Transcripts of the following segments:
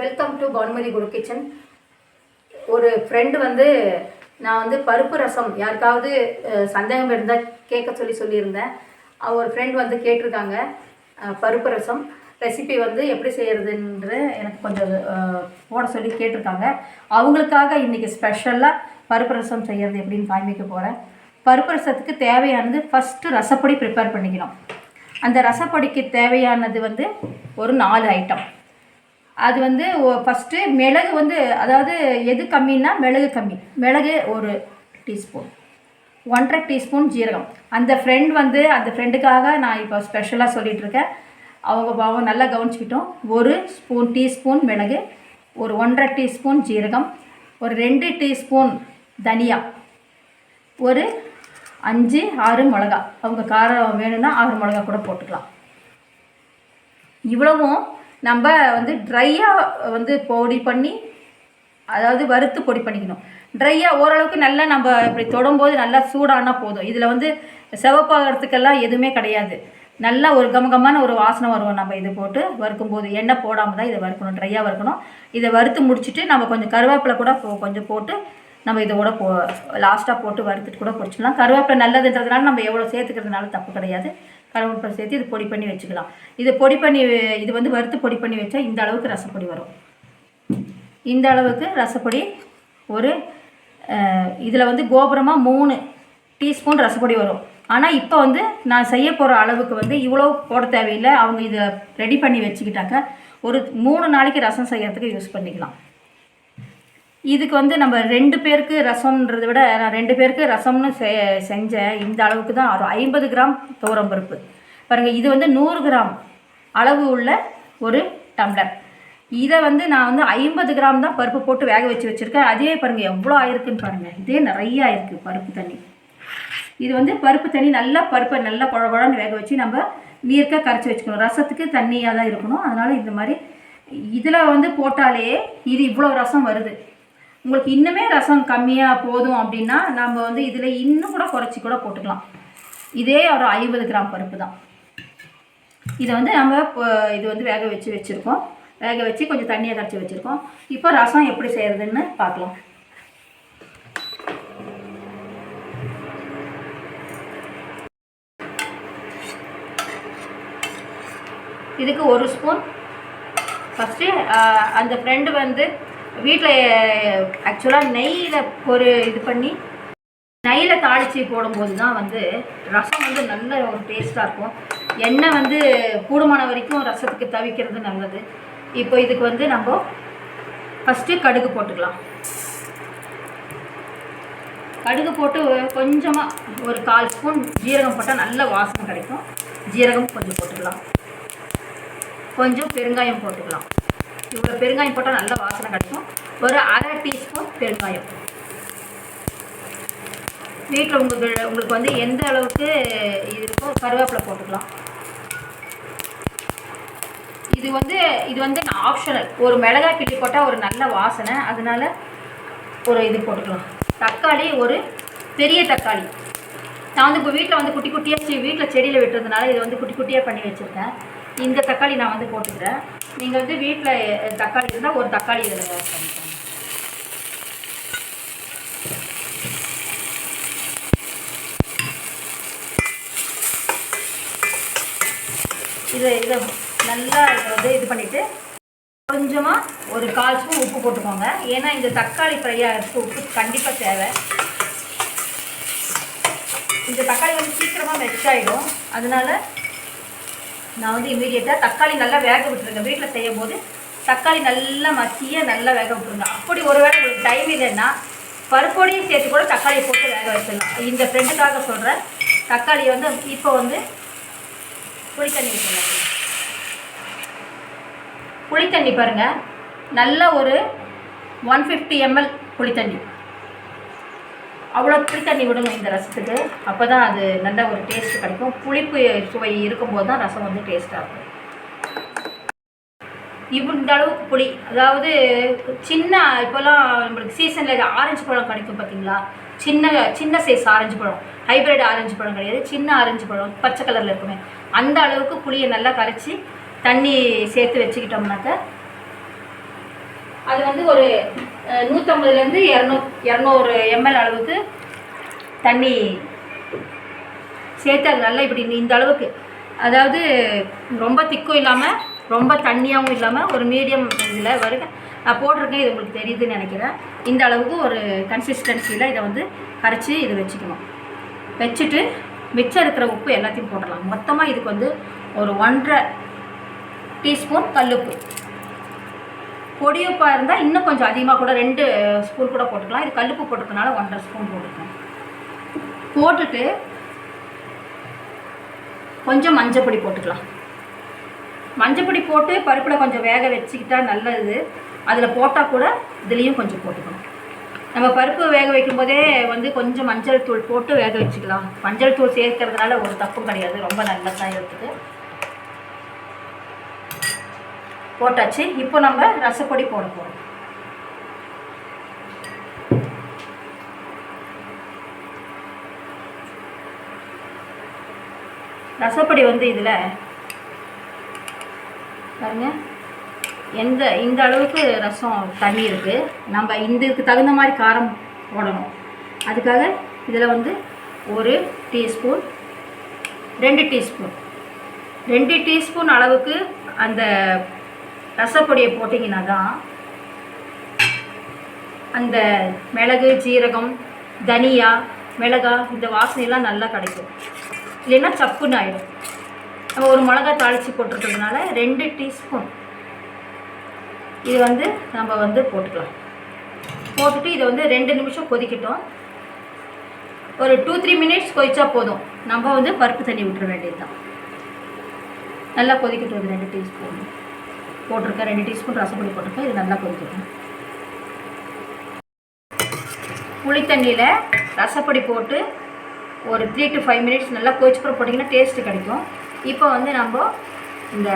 Welcome to Bhanumathi Guru kitchen ஒரு friend வந்து நான் வந்து பருப்பு ரசம் யாருக்காவது சந்தேகம் இருந்தால் கேட்க சொல்லி சொல்லியிருந்தேன். அவர் ஒரு ஃப்ரெண்ட் வந்து கேட்டிருக்காங்க பருப்பு ரசம். ரெசிபி வந்து எப்படி செய்கிறதுன்ற எனக்கு கொஞ்சம் போட சொல்லி கேட்டிருக்காங்க. அவங்களுக்காக இன்றைக்கி ஸ்பெஷலாக பருப்பு ரசம் செய்கிறது எப்படின்னு காமிக்க போகிறேன் பருப்பு ரசத்துக்கு தேவையானது ஃபஸ்ட்டு ரசப்பொடி ப்ரிப்பேர் பண்ணிக்கணும். அந்த ரசப்பொடிக்கு தேவையானது வந்து ஒரு நாலு ஐட்டம் அது வந்து ஃபஸ்ட்டு மிளகு வந்து அதாவது எது கம்மின்னா மிளகு கம்மி. மிளகு ஒரு டீஸ்பூன். ஒன்றரை டீஸ்பூன் ஜீரகம். அந்த ஃப்ரெண்ட் வந்து அந்த ஃப்ரெண்டுக்காக நான் இப்போ ஸ்பெஷலாக சொல்லிகிட்ருக்கேன் அவங்க பாவம் நல்லா கவனிச்சிக்கிட்டோம். ஒரு ஸ்பூன் டீஸ்பூன் மிளகு ஒரு ஒன்றரை டீஸ்பூன் ஜீரகம் ஒரு ரெண்டு டீஸ்பூன் தனியா ஒரு அஞ்சு ஆறு மிளகா. அவங்க காரம் வேணும்னா ஆறு மிளகா கூட போட்டுக்கலாம். இவ்வளவும் நம்ம வந்து ட்ரையாக வந்து பொடி பண்ணி அதாவது வறுத்து பொடி பண்ணிக்கணும். ட்ரையாக ஓரளவுக்கு நல்லா நம்ம இப்படி தொடும்போது நல்லா சூடானா போதும். இதில் வந்து சிவப்பாகிறதுக்கெல்லாம் எதுவுமே கிடையாது. நல்லா ஒரு கமகமான ஒரு வாசனை வரும். நம்ம இது போட்டு வறுக்கும்போது எண்ணெய் போடாமல் தான் இதை வறுக்கணும். ட்ரையாக வறுக்கணும். இதை வறுத்து முடிச்சுட்டு நம்ம கொஞ்சம் கருவேப்பிலை கூட போ- கொஞ்சம் போட்டு நம்ம இதை கூட போ லாஸ்ட்டாக போட்டு வறுத்துட்டு கூட பொரிச்சிடலாம் கருவேப்பிலை நல்லதுன்றதுனால நம்ம எவ்வளோ சேர்த்துக்கிறதுனால தப்பு கிடையாது. கருவேப்பிலை சேர்த்து இது பொடி பண்ணி வச்சுக்கலாம். இது பொடி பண்ணி இது வந்து வறுத்து பொடி பண்ணி வச்சா இந்த அளவுக்கு ரசப்பொடி வரும். இந்த அளவுக்கு ரசப்பொடி ஒரு இதில் வந்து கோபுரமாக மூணு டீஸ்பூன் ரசப்பொடி வரும். ஆனால் இப்போ வந்து நான் செய்ய போகிற அளவுக்கு வந்து இவ்வளோ போட தேவையில்லை. அவங்க இதை ரெடி பண்ணி வச்சுக்கிட்டாக்க ஒரு மூணு நாளைக்கு ரசம் செய்கிறதுக்கு யூஸ் பண்ணிக்கலாம். இதுக்கு வந்து நம்ம ரெண்டு பேருக்கு ரசம்ன்றதை விட நான் ரெண்டு பேருக்கு ரசம்னு செ செஞ்சேன். இந்த அளவுக்கு தான். ஒரு ஐம்பது கிராம் துவரம் பருப்பு. பாருங்கள் இது வந்து நூறு கிராம் அளவு உள்ள ஒரு டம்ளர். இதை வந்து நான் வந்து ஐம்பது கிராம் தான் பருப்பு போட்டு வேக வச்சு வச்சுருக்கேன். அதே பாருங்கள் எவ்வளோ ஆயிருக்குன்னு பாருங்கள் இதே நிறைய இருக்குது பருப்பு தண்ணி. இது வந்து பருப்பு தண்ணி நல்லா பருப்பை நல்லா குழ குழன்னு வேக வச்சு நம்ம நீர்க்க கரைச்சி வச்சுக்கணும். ரசத்துக்கு தண்ணியாக தான் இருக்கணும். அதனால் இந்த மாதிரி இதில் வந்து போட்டாலே இது இவ்வளோ ரசம் வருது. உங்களுக்கு இன்னுமே ரசம் கம்மியாக போதும் அப்படின்னா நம்ம வந்து இதில் இன்னும் கூட குறைச்சி கூட போட்டுக்கலாம். இதே ஒரு ஐம்பது கிராம் பருப்பு தான். இதை வந்து நம்ம இப்போ இது வந்து வேக வச்சு வச்சுருக்கோம். வேக வச்சு கொஞ்சம் தண்ணியை கரைச்சி வச்சுருக்கோம். இப்போ ரசம் எப்படி செய்கிறதுன்னு பார்க்கலாம். இதுக்கு ஒரு ஸ்பூன். ஃபஸ்ட்டு அந்த ஃப்ரெண்டு வந்து வீட்டில் ஆக்சுவலாக நெய்யில் ஒரு இது பண்ணி நெய்யில் தாளித்து போடும்போது தான் வந்து ரசம் வந்து நல்ல ஒரு டேஸ்ட்டாக இருக்கும். எண்ணெய் வந்து கூடுமான வரைக்கும் ரசத்துக்கு தவிக்கிறது நல்லது. இப்போ இதுக்கு வந்து நம்ம ஃபஸ்ட்டு கடுகு போட்டுக்கலாம். கடுகு போட்டு கொஞ்சமாக ஒரு கால் ஸ்பூன் ஜீரகம் போட்டால் நல்ல வாசனை கிடைக்கும். ஜீரகம் கொஞ்சம் போட்டுக்கலாம். கொஞ்சம் பெருங்காயம் போட்டுக்கலாம். இவ்வளோ பெருங்காயம் போட்டால் நல்ல வாசனை கிடைக்கும். ஒரு அரை டீஸ்பூன் பெருங்காயம். வீட்டில் உங்களுக்கு உங்களுக்கு வந்து எந்த அளவுக்கு இது இருக்கோ கருவேப்பிலை போட்டுக்கலாம். இது வந்து இது வந்து ஆப்ஷனல் ஒரு மிளகாய் கிள்ளி போட்டால் ஒரு நல்ல வாசனை. அதனால் ஒரு இது போட்டுக்கலாம். தக்காளி ஒரு பெரிய தக்காளி. நான் வந்து இப்போ வீட்டில் வந்து குட்டி குட்டியாக வீட்டில் செடியில் விட்டுறதுனால இதை வந்து குட்டி குட்டியாக பண்ணி வச்சுருக்கேன். இந்த தக்காளி நான் வந்து போட்டுக்கிறேன். நீங்கள் வந்து வீட்டில் தக்காளி இருந்தால் ஒரு தக்காளி இதில் பண்ணிக்கோங்க. இதை இதை நல்லா இதை வந்து இது பண்ணிவிட்டு கொஞ்சமாக ஒரு கால் ஸ்பூன் உப்பு போட்டுக்கோங்க. ஏன்னா இந்த தக்காளி ஃப்ரை ஆகிறதுக்கு உப்பு கண்டிப்பாக தேவை. இந்த தக்காளி வந்து சீக்கிரமாக மெச் ஆகிடும் அதனால நான் வந்து இமீடியட்டாக தக்காளி நல்லா வேக விட்டுருங்க. வீட்டில் செய்யும் போது தக்காளி நல்லா மசிய நல்லா வேக விட்டுருங்க. அப்படி ஒருவேளை உங்களுக்கு டைம் இல்லைன்னா பருப்போடையும் சேர்த்து கூட தக்காளி போட்டு வேக வச்சிடலாம். இந்த ஃப்ரெண்டுக்காக சொல்கிறேன் தக்காளி வந்து இப்போ வந்து புளி தண்ணி புளித்தண்ணி பாருங்கள் நல்ல ஒரு ஒன் ஃபிஃப்டி எம்எல் புளித்தண்ணி அவ்வளோ புளி தண்ணி விடணும் இந்த ரசத்துக்கு. அப்போ தான் அது நல்ல ஒரு டேஸ்ட் கிடைக்கும். புளிப்பு சுவை இருக்கும்போது தான் ரசம் வந்து டேஸ்ட்டாக இருக்கும். இவ்வளோ இந்த அளவுக்கு புளி அதாவது சின்ன இப்போல்லாம் நம்மளுக்கு சீசனில் ஆரஞ்சு பழம் கிடைக்கும் பார்த்தீங்களா சின்ன சின்ன சைஸ் ஆரஞ்சு பழம். ஹைப்ரிட் ஆரஞ்சு பழம் கிடையாது. சின்ன ஆரஞ்சு பழம் பச்சை கலரில் இருக்குமே. அந்த அளவுக்கு புளியை நல்லா கரைச்சி தண்ணி சேர்த்து வச்சுக்கிட்டோம்னாக்க அது வந்து ஒரு நூற்றம்பதுலேருந்து இரநூ இரநூறு எம்எல் அளவுக்கு தண்ணி சேர்த்து அது நல்லா இப்படி இந்த அளவுக்கு. அதாவது ரொம்ப திக்கும் இல்லாமல் ரொம்ப தண்ணியாகவும் இல்லாமல் ஒரு மீடியம் இதில் வருங்க நான் போட்டிருக்கேன் இது உங்களுக்கு தெரியுதுன்னு நினைக்கிறேன். இந்த அளவுக்கு ஒரு கன்சிஸ்டன்சியில் இதை வந்து கரைச்சி இது வச்சுக்கணும். வச்சுட்டு மிச்சம் இருக்கிற உப்பு எல்லாத்தையும் போடலாம் மொத்தமாக இதுக்கு வந்து ஒரு ஒன்றரை டீஸ்பூன் கல்லுப்பு. பொடியுப்பாக இருந்தால் இன்னும் கொஞ்சம் அதிகமாக கூட ரெண்டு ஸ்பூன் கூட போட்டுக்கலாம். இது கல்லுப்பு போட்டுக்கனால ஒன்றரை ஸ்பூன் போட்டுக்கலாம். போட்டுட்டு கொஞ்சம் மஞ்சப்பொடி போட்டுக்கலாம். மஞ்சப்பொடி போட்டு பருப்பில் கொஞ்சம் வேக வச்சுக்கிட்டா நல்லது. அதில் போட்டால் கூட இதுலேயும் கொஞ்சம் போட்டுக்கணும் நம்ம பருப்பு வேக வைக்கும் போதே வந்து கொஞ்சம் மஞ்சள் தூள் போட்டு வேக வச்சுக்கலாம். மஞ்சள் தூள் சேர்க்கறதுனால ஒரு தப்பும் கிடையாது. ரொம்ப நல்லதாக இருக்குது போட்டாச்சு. இப்போ நம்ம ரசப்பொடி போட போகிறோம் ரசப்பொடி வந்து இதில் பாருங்க. எந்த இந்த அளவுக்கு ரசம் தண்ணி இருக்குது நம்ம இதுக்கு தகுந்த மாதிரி காரம் போடணும். அதுக்காக இதில் வந்து ஒரு டீஸ்பூன் ரெண்டு டீஸ்பூன். ரெண்டு டீஸ்பூன் அளவுக்கு அந்த ரசப்பொடியை போட்டிங்கன்னா தான் அந்த மிளகு ஜீரகம் தனியா மிளகா இந்த வாசனையெல்லாம் நல்லா கிடைக்கும். இல்லைன்னா சப்புன்னு ஆயிடும். நம்ம ஒரு மிளகா தாளித்து போட்டுருக்கிறதுனால ரெண்டு டீஸ்பூன். இது வந்து நம்ம வந்து போட்டுக்கலாம். போட்டுட்டு இதை வந்து ரெண்டு நிமிஷம் கொதிக்கட்டும். ஒரு டூ த்ரீ மினிட்ஸ் கொதிச்சா போதும். நம்ம வந்து பருப்பு தண்ணி விட்டுற வேண்டியது தான் நல்லா கொதிக்கட்டும் இது ரெண்டு டீஸ்பூன். போட்டிருக்கேன் ரெண்டு டீஸ்பூன் ரசப்பொடி போட்டிருக்கேன் இது நல்லா கொதிக்கட்டும். புளித்தண்ணியில் ரசப்பொடி போட்டு ஒரு த்ரீ டு ஃபைவ் மினிட்ஸ் நல்லா கொதிச்சுப்புறம் போட்டிங்கன்னா டேஸ்ட்டு கிடைக்கும். இப்போ வந்து நம்ம இந்த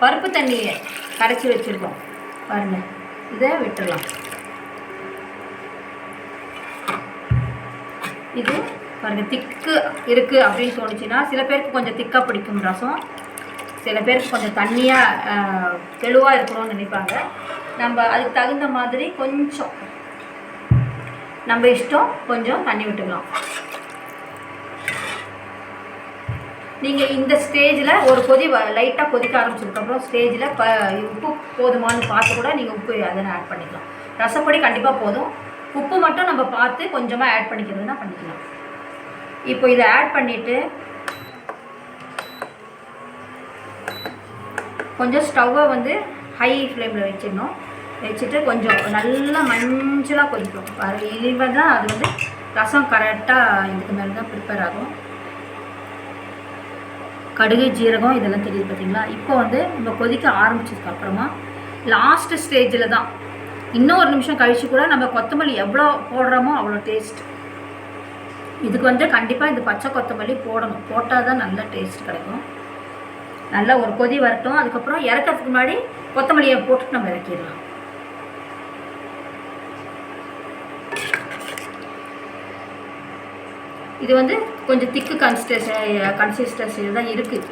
பருப்பு தண்ணியை கரைச்சி வச்சுருக்கோம். பாருங்கள் இதை விட்டுடலாம். இது பாருங்கள் திக்கு இருக்குது அப்படின்னு தோணுச்சுன்னா சில பேருக்கு கொஞ்சம் திக்காக பிடிக்கும் ரசம். சில பேருக்கு கொஞ்சம் தண்ணியாக தெளிவாக இருக்கணும்னு நினைப்பாங்க. நம்ம அதுக்கு தகுந்த மாதிரி கொஞ்சம் நம்ம இஷ்டம் கொஞ்சம் தண்ணி விட்டுக்கலாம். நீங்கள் இந்த ஸ்டேஜில் ஒரு கொதி லைட்டாக கொதிக்க ஆரம்பிச்சதுக்கப்புறம் ஸ்டேஜில் ப உப்பு போதுமான்னு பார்த்து கூட நீங்கள் உப்பு அதை ஆட் பண்ணிக்கலாம். ரசப்பொடி கண்டிப்பாக போதும். உப்பு மட்டும் நம்ம பார்த்து கொஞ்சமாக ஆட் பண்ணிக்கிறதுனா பண்ணிக்கலாம். இப்போ இதை ஆட் பண்ணிவிட்டு கொஞ்சம் ஸ்டவ்வை வந்து ஹை ஃப்ளேமில் வச்சிடணும். வச்சுட்டு கொஞ்சம் நல்லா மஞ்சளாக கொதிக்கும் அது தான் அது வந்து ரசம் கரெக்டாக இதுக்கு மேலே தான் ப்ரிப்பேர் ஆகும். கடுகு ஜீரகம் இதெல்லாம் தெரியுது பார்த்தீங்களா இப்போ வந்து நம்ம கொதிக்க ஆரம்பிச்சதுக்கு அப்புறமா லாஸ்ட் ஸ்டேஜில் தான் இன்னும் ஒரு நிமிஷம் கழித்து கூட நம்ம கொத்தமல்லி எவ்வளோ போடுறோமோ அவ்வளோ டேஸ்ட் இதுக்கு வந்து கண்டிப்பாக இந்த பச்சை கொத்தமல்லி போடணும். போட்டால் தான் நல்ல டேஸ்ட் கிடைக்கும். நல்லா ஒரு கொதி வரட்டும். அதுக்கப்புறம் இறக்கிறதுக்கு முன்னாடி கொத்தமல்லியை போட்டுட்டு நம்ம இறக்கிடலாம். இது வந்து கொஞ்சம் திக்கு கன்சிஸ்டன்சி கன்சிஸ்டன்சியில் தான் இருக்குது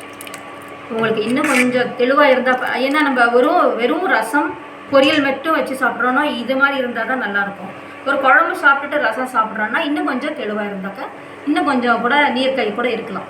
உங்களுக்கு இன்னும் கொஞ்சம் தெளிவாக இருந்தால் ஏன்னா நம்ம வெறும் வெறும் ரசம் பொரியல் மட்டும் வச்சு சாப்பிட்றோன்னா இது மாதிரி இருந்தால் தான் நல்லாயிருக்கும். ஒரு குழம்பு சாப்பிட்டுட்டு ரசம் சாப்பிட்றோன்னா இன்னும் கொஞ்சம் தெளிவாக இருந்தாக்க இன்னும் கொஞ்சம் கூட நீர் கை கூட இருக்கலாம்.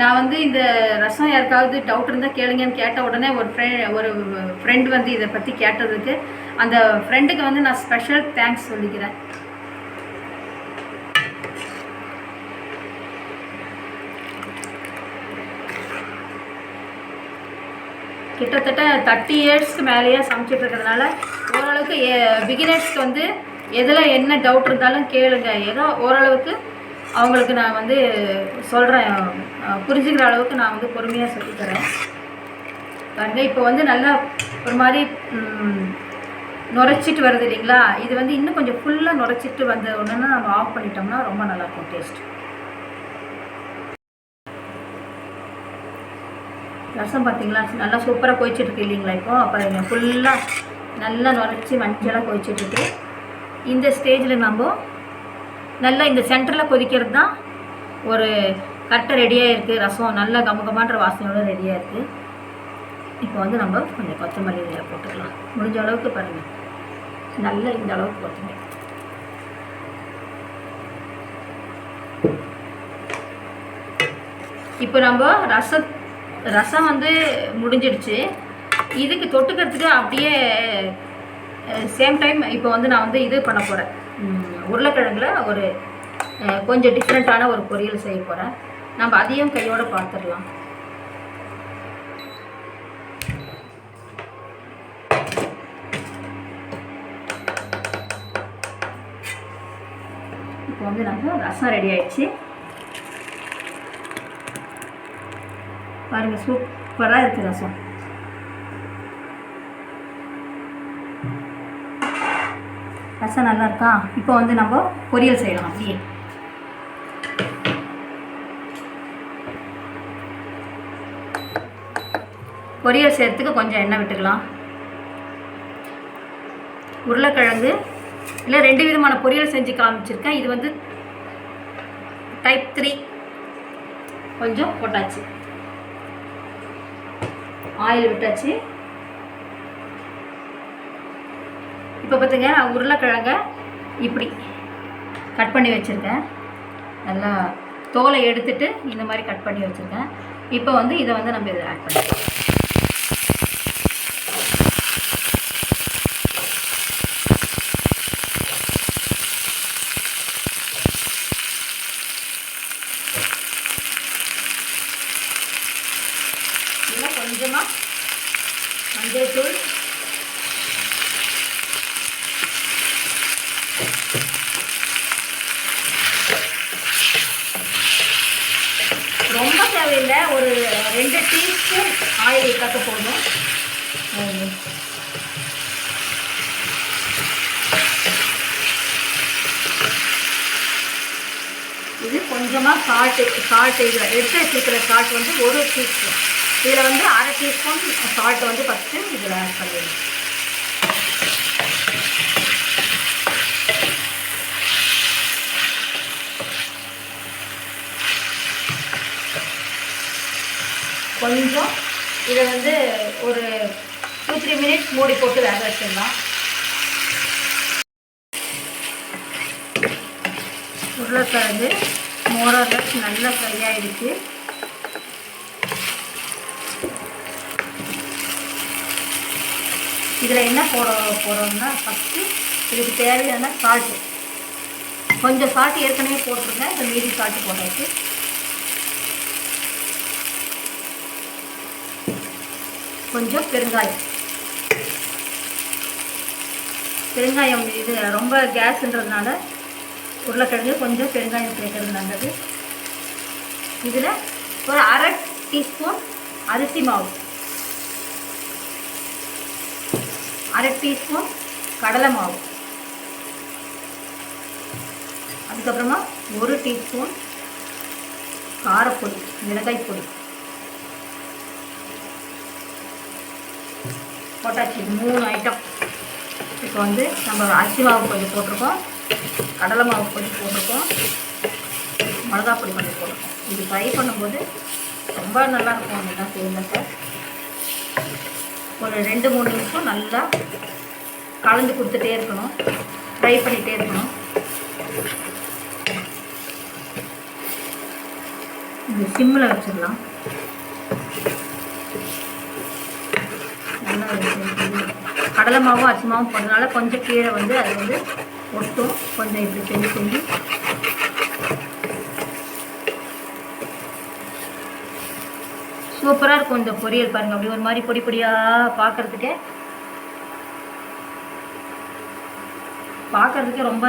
நான் வந்து இந்த ரசம் யாருக்காவது டவுட் இருந்தால் கேளுங்கன்னு கேட்ட உடனே ஒரு ஃப்ரெ ஒரு ஃப்ரெண்ட் வந்து இதை பற்றி கேட்டதுக்கு அந்த ஃப்ரெண்டுக்கு வந்து நான் ஸ்பெஷல் தேங்க்ஸ் சொல்லிக்கிறேன். கிட்டத்தட்ட தேர்ட்டி இயர்ஸ்க்கு மேலேயே சமைச்சிட்டு இருக்கிறதுனால ஓரளவுக்கு பிகினர்ஸ்க்கு வந்து எதில் என்ன டவுட் இருந்தாலும் கேளுங்க. ஏதோ ஓரளவுக்கு அவங்களுக்கு நான் வந்து சொல்கிறேன் புரிஞ்சுக்கிற அளவுக்கு நான் வந்து பொறுமையாக சொல்லித்தரேன் பாருங்கள் இப்போ வந்து நல்லா ஒரு மாதிரி நுரைச்சிட்டு வருது இல்லைங்களா? இது வந்து இன்னும் கொஞ்சம் ஃபுல்லாக நுரைச்சிட்டு வந்த உடனே நம்ம ஆஃப் பண்ணிட்டோம்னா ரொம்ப நல்லாயிருக்கும் டேஸ்ட் ரசம் பார்த்தீங்களா நல்லா சூப்பராக கொதிச்சிட்ருக்கு இல்லைங்களா இப்போ? அப்போ ஃபுல்லாக நல்லா நுரைச்சி மஞ்சளாக கொதிச்சிட்ருக்கு இந்த ஸ்டேஜில் நம்ம நல்லா இந்த சென்டரில் கொதிக்கிறது தான் ஒரு கரெக்டாக ரெடியாக இருக்குது ரசம் நல்லா கமகமான்ற வாசனையோடு ரெடியாக இருக்குது இப்போ வந்து நம்ம கொஞ்சம் கொத்தமல்லி இதில் போட்டுக்கலாம். முடிஞ்ச அளவுக்கு பாருங்கள் நல்லா இந்த அளவுக்கு கொத்தமல்லி. இப்போ நம்ம ரசம் ரசம் வந்து முடிஞ்சிடுச்சு. இதுக்கு தொட்டுக்கிறதுக்கு அப்படியே சேம் டைம் இப்போ வந்து நான் வந்து இது பண்ண போகிறேன் உருளைக்கிழங்குல ஒரு கொஞ்சம் டிஃப்ரெண்ட்டான ஒரு பொரியல் செய்ய போகிறேன் நம்ம அதையும் கையோடு பார்த்துடலாம். இப்போ வந்து நம்ம ரசம் ரெடி ஆயிடுச்சு. பாருங்கள் சூப்பராக இருக்குது ரசம். ரசம் நல்லா இருக்கா இப்போ வந்து நம்ம பொரியல் செய்யலாம் அப்படியே. பொரியல் செய்யறதுக்கு கொஞ்சம் எண்ணெய் விட்டுக்கலாம். உருளைக்கிழங்கு இல்லை ரெண்டு விதமான பொரியல் செஞ்சு காமிச்சிருக்கேன். இது வந்து டைப் த்ரீ கொஞ்சம் போட்டாச்சு. ஆயில் விட்டாச்சு. இப்போ பார்த்துங்க நான் உருளைக்கிழங்க இப்படி கட் பண்ணி வச்சுருக்கேன். நல்லா தோலை எடுத்துட்டு இந்த மாதிரி கட் பண்ணி வச்சுருக்கேன். இப்போ வந்து இதை வந்து நம்ம இதில் ஆட் பண்ணிக்கலாம் கொஞ்சமாக மஞ்சள் தூள் ரொம்ப தேவையில்லை ஒரு ரெண்டு டீஸ்பூன் ஆயில் விட்டாக்க போடணும். இது கொஞ்சமாக சால்ட்டு சால்ட்டு இதில் எடுத்து வச்சுருக்கிற சால்ட் வந்து ஒரு டீஸ்பூன் இதில் வந்து அரை டீஸ்பூன் சால்ட் வந்து ஃபஸ்ட்டு இதில் ஆட் பண்ணிடணும் கொஞ்சம் இதை வந்து ஒரு டூ த்ரீ மினிட்ஸ் மூடி போட்டு வேக வச்சிடலாம். உருளைக்கிழங்கு மோரலஸ் நல்லா ஃப்ரை ஆகிடுச்சு இதில் என்ன போட போகிறோம்னா ஃபஸ்ட்டு இதுக்கு தேவையான சால்ட்டு கொஞ்சம் சால்ட்டு ஏற்கனவே போட்டிருக்கேன் இப்போ மீதி சால்ட்டு போட்டாச்சு. கொஞ்சம் பெருங்காயம். பெருங்காயம் இது ரொம்ப கேஸ்ன்றதுனால உருளைக்கிழங்கு கொஞ்சம் பெருங்காயம் சேர்க்கறது நல்லது. இதில் ஒரு அரை டீஸ்பூன் அரிசி மாவு. அரை டீஸ்பூன் கடலை மாவு. அதுக்கப்புறமா ஒரு டீஸ்பூன் காரப்பொடி மிளகாய் பொடி. போட்டாச்சு மூணு ஐட்டம் இப்போ வந்து நம்ம அரிசி மாவு கொஞ்சம் போட்டிருக்கோம். கடலை மாவு கொஞ்சம் போட்டிருக்கோம். மிளகா பொடி கொஞ்சம் போட்டிருக்கோம். இது ஃப்ரை பண்ணும்போது ரொம்ப நல்லா இருக்கும். இதெல்லாம் செய்யுங்க ஒரு ரெண்டு மூணு நிமிஷம் நல்லா கலந்து கொடுத்துட்டே இருக்கணும். ஃப்ரை பண்ணிகிட்டே இருக்கணும். இது சிம்மில் வச்சிடலாம் நல்லா இது கடலை மாவும் அரிசி மாவும் போடுறதுனால கொஞ்சம் கீழே வந்து அது வந்து ஒட்டும். கொஞ்சம் இப்படி செஞ்சு செஞ்சு. சூப்பராக இருக்கும் இந்த பொரியல் பாருங்கள் அப்படி ஒரு மாதிரி பொடி பொடியாக பார்க்கறதுக்கே பார்க்கறதுக்கே ரொம்ப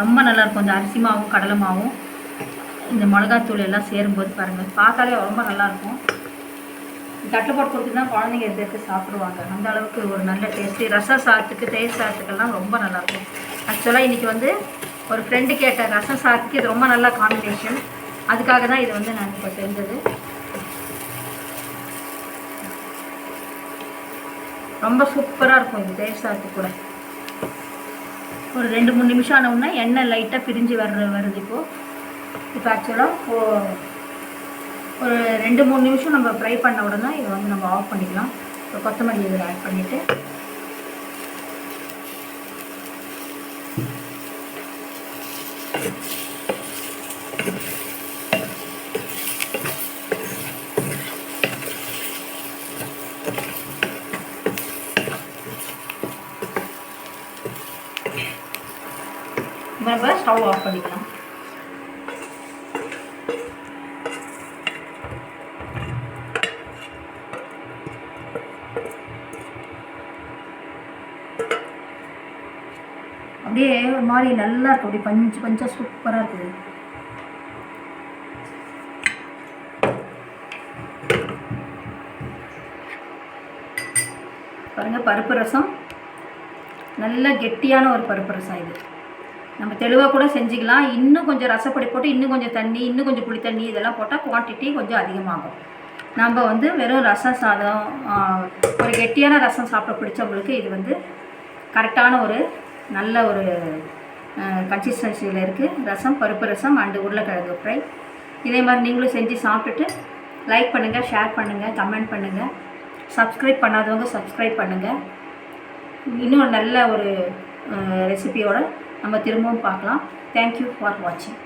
ரொம்ப நல்லாயிருக்கும் இந்த அரிசி மாவும் கடலை மாவும் இந்த மிளகாத்தூள் எல்லாம் சேரும்போது பாருங்கள் பார்த்தாலே ரொம்ப நல்லாயிருக்கும் தட்டில் போட்டு கொடுத்தீங்கன்னா குழந்தைங்க எதிர்த்து சாப்பிடுவாங்க. அந்த அளவுக்கு ஒரு நல்ல டேஸ்ட்டு ரச சாத்துக்கு தயிர் சாத்துக்கெல்லாம் ரொம்ப நல்லாயிருக்கும். ஆக்சுவலாக இன்றைக்கி வந்து ஒரு ஃப்ரெண்டு கேட்ட ரசம் சாத்துக்கு இது ரொம்ப நல்ல காம்பினேஷன் அதுக்காக தான் இது வந்து நான் இப்போ செஞ்சது. ரொம்ப சூப்பராக இருக்கும் இது தயிர் சாத்து கூட. ஒரு ரெண்டு மூணு நிமிஷம் ஆனவுன்னா எண்ணெய் லைட்டாக பிரிஞ்சு வர்ற வருது இப்போது இப்போ ஆக்சுவலாக ஒரு ரெண்டு மூணு நிமிஷம் நம்ம ஃப்ரை பண்ண உடனே இதை வந்து நம்ம ஆஃப் பண்ணிக்கலாம். இப்போ கொத்தமல்லி இதில் ஆட் பண்ணிவிட்டு நம்ம ஸ்டவ் ஆஃப் பண்ணிக்கலாம். ஒரு மாதிரி நல்லா இருக்கும். அப்படி பஞ்சு பஞ்சா சூப்பராக இருக்குது. பாருங்க பருப்பு ரசம். நல்ல கெட்டியான ஒரு பருப்பு ரசம் இது. நம்ம தெளிவாக கூட செஞ்சுக்கலாம். இன்னும் கொஞ்சம் ரசப்பொடி போட்டு இன்னும் கொஞ்சம் தண்ணி இன்னும் கொஞ்சம் புளி தண்ணி இதெல்லாம் போட்டால் குவான்டிட்டி கொஞ்சம் அதிகமாகும். நம்ம வந்து வெறும் ரசம் சாதம் ஒரு கெட்டியான ரசம் சாப்பிட பிடிச்சவங்களுக்கு இது வந்து கரெக்டான ஒரு நல்ல ஒரு கன்சிஸ்டன்சியில் இருக்குது ரசம் பருப்பு ரசம் அண்டு உருளைக்கிழங்கு ஃப்ரை இதே மாதிரி நீங்களும் செஞ்சு சாப்பிட்டுட்டு லைக் பண்ணுங்கள் ஷேர் பண்ணுங்கள் கமெண்ட் பண்ணுங்கள் சப்ஸ்கிரைப் பண்ணாதவங்க சப்ஸ்கிரைப் பண்ணுங்கள் இன்னும் நல்ல ஒரு ரெசிபியோடு நம்ம திரும்பவும் பார்க்கலாம். தேங்க்யூ ஃபார் வாட்சிங்